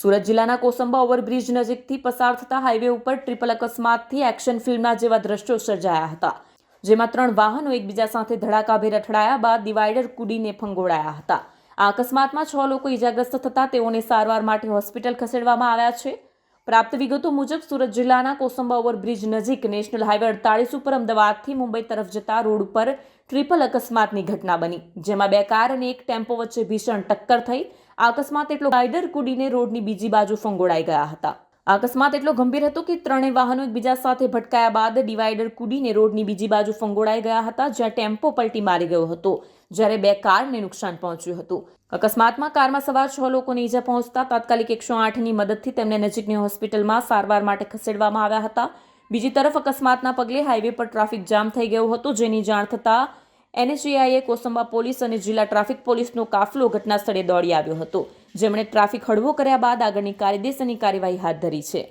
સુરત જિલ્લાના કોસંબા ઓવરબ્રિજ નજીકથી પસાર થતા હાઈવે ઉપર ટ્રિપલ અકસ્માતથી એક્શન ફિલ્મના જેવા દ્રશ્યો સર્જાયા હતા, જેમાં ત્રણ વાહનો એકબીજા સાથે ધડાકાભેર અથડાયા બાદ ડિવાઈડર કુડીને ફંગોળાયા હતા. આ અકસ્માતમાં છ લોકો ઈજાગ્રસ્ત થતા તેઓને સારવાર માટે હોસ્પિટલ ખસેડવામાં આવ્યા છે. પ્રાપ્ત વિગતો મુજબ, સુરત જિલ્લાના કોસંબા ઓવરબ્રિજ નજીક નેશનલ હાઈવે અડતાળીસ ઉપર અમદાવાદથી મુંબઈ તરફ જતા રોડ ઉપર ટ્રિપલ અકસ્માતની ઘટના બની, જેમાં બે કાર અને એક ટેમ્પો વચ્ચે ભીષણ ટક્કર થઈ અકસ્માત એટલો રાઇડર કુડીને રોડની બીજી બાજુ ફંગોળાઈ ગયા હતા. અકસ્માત એટલો ગંભીર હતો કે ત્રણેય વાહનો એકબીજા સાથે ભટકાયા બાદ ડિવાઈડર કુડીને રોડની બીજી બાજુ ફંગોળાઈ ગયા હતા, જ્યાં ટેમ્પો પલટી મારી ગયો હતો, જ્યારે બે કારને નુકસાન પહોંચ્યું હતું. અકસ્માતમાં કારમાં સવાર છ લોકોને ઈજા પહોંચતા તાત્કાલિક એકસો આઠની મદદથી તેમને નજીકની હોસ્પિટલમાં સારવાર માટે ખસેડવામાં આવ્યા હતા. બીજી તરફ અકસ્માતના પગલે હાઈવે પર ટ્રાફિક જામ થઈ ગયો હતો, જેની જાણ થતાં એનએચએઆઈએ કોસંબા પોલીસ અને જિલ્લા ટ્રાફિક પોલીસનો કાફલો ઘટના સ્થળે દોડી આવ્યો હતો. જેમણે ટ્રાફિક હળવો કર્યા બાદ આગળની કાયદેસરની કાર્યવાહી હાથ ધરી છે.